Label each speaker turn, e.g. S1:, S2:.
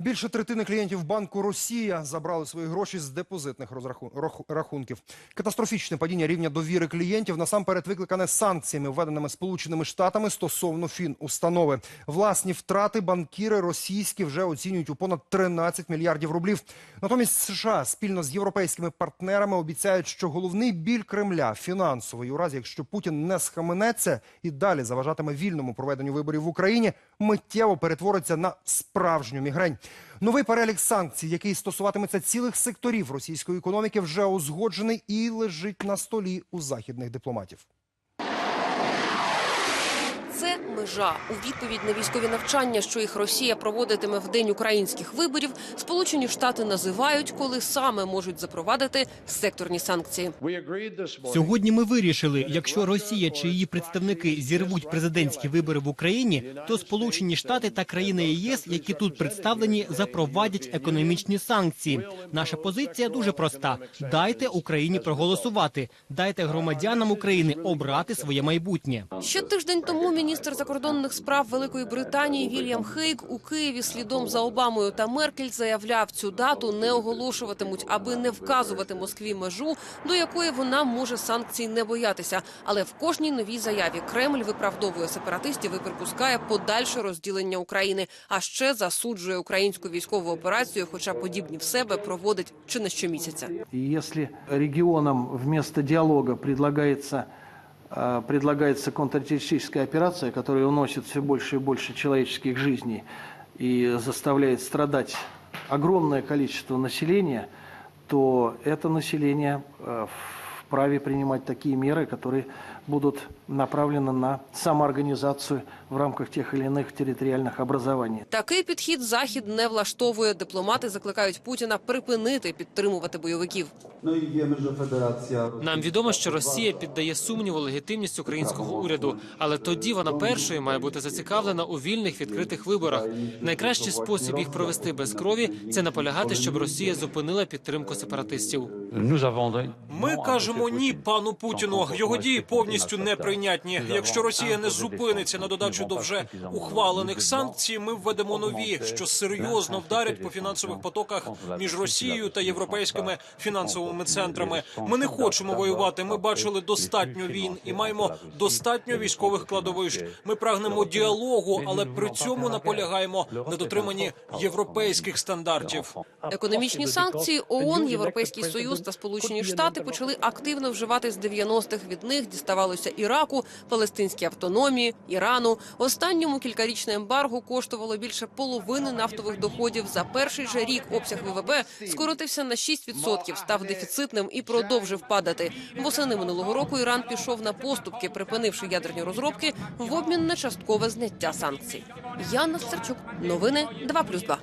S1: Більше третини клієнтів банку Росія забрали свої гроші з депозитних рахунків. Катастрофічне падіння рівня довіри клієнтів насамперед викликане санкціями, введеними Сполученими Штатами стосовно фінустанови. Власні втрати банкіри російські вже оцінюють у понад 13 мільярдів рублів. Натомість США спільно з європейськими партнерами обіцяють, що головний біль Кремля фінансовий, у разі якщо Путін не схаменеться і далі заважатиме вільному проведенню виборів в Україні, миттєво перетвориться на справжню мігрень. Новий перелік санкцій, який стосуватиметься цілих секторів російської економіки, вже узгоджений і лежить на столі у західних дипломатів.
S2: Це межа у відповідь на військові навчання, що їх Росія проводитиме в день українських виборів. Сполучені Штати називають, коли саме можуть запровадити секторні санкції.
S3: Сьогодні ми вирішили, якщо Росія чи її представники зірвуть президентські вибори в Україні, то Сполучені Штати та країни ЄС, які тут представлені, запровадять економічні санкції. Наша позиція дуже проста: дайте Україні проголосувати, дайте громадянам України обрати своє майбутнє.
S2: Ще тиждень тому міністр закордонних справ Великої Британії Вільям Хейк у Києві слідом за Обамою та Меркель заявляв, цю дату не оголошуватимуть, аби не вказувати Москві межу, до якої вона може санкцій не боятися. Але в кожній новій заяві Кремль виправдовує сепаратистів і припускає подальше розділення України, а ще засуджує українську військову операцію, хоча подібні в себе проводить чи не щомісяця.
S4: И если регионам вместо предлагается, э, предлагается контртеррористическая операция, которая уносит все больше и больше человеческих жизней и заставляет страдать огромное количество населения, то это население э, вправе принимать такие меры, которые будут направлены на самоорганизацию в рамках тех или иных территориальных образований.
S2: Такий підхід захід не влаштовує. Дипломати закликають Путіна припинити підтримувати бойовиків.
S5: No i wiemy, że Federacja
S6: Нам відомо, що Росія піддає сумніву легітимність українського уряду, але тоді вона першою має бути зацікавлена у вільних відкритих виборах. Найкращий спосіб їх провести без крові це наполягати, щоб Росія зупинила підтримку сепаратистів.
S7: Ми кажемо ні пану Путіну. Його дії повністю неприйнятні. Якщо Росія не зупиниться на додачу до вже ухвалених санкцій, ми введемо нові, що серйозно вдарять по фінансових потоках між Росією та європейськими фінансовими центрами. Ми не хочемо воювати. Ми бачили достатньо війн і маємо достатньо військових кладовищ. Ми прагнемо діалогу, але при цьому наполягаємо на дотриманні європейських стандартів.
S2: Економічні санкції ООН, Європейський Союз та Сполучені Штати почали активно вживати з 90-х. Від них діставалося Іраку, палестинській автономії, Ірану. Останньому кількарічне ембарго коштувало більше половини нафтових доходів. За перший же рік обсяг ВВП скоротився на 6%, став дефіцитним і продовжив падати. Восени минулого року Іран пішов на поступки, припинивши ядерні розробки в обмін на часткове зняття санкцій. Яна Стерчук, новини 2+,2.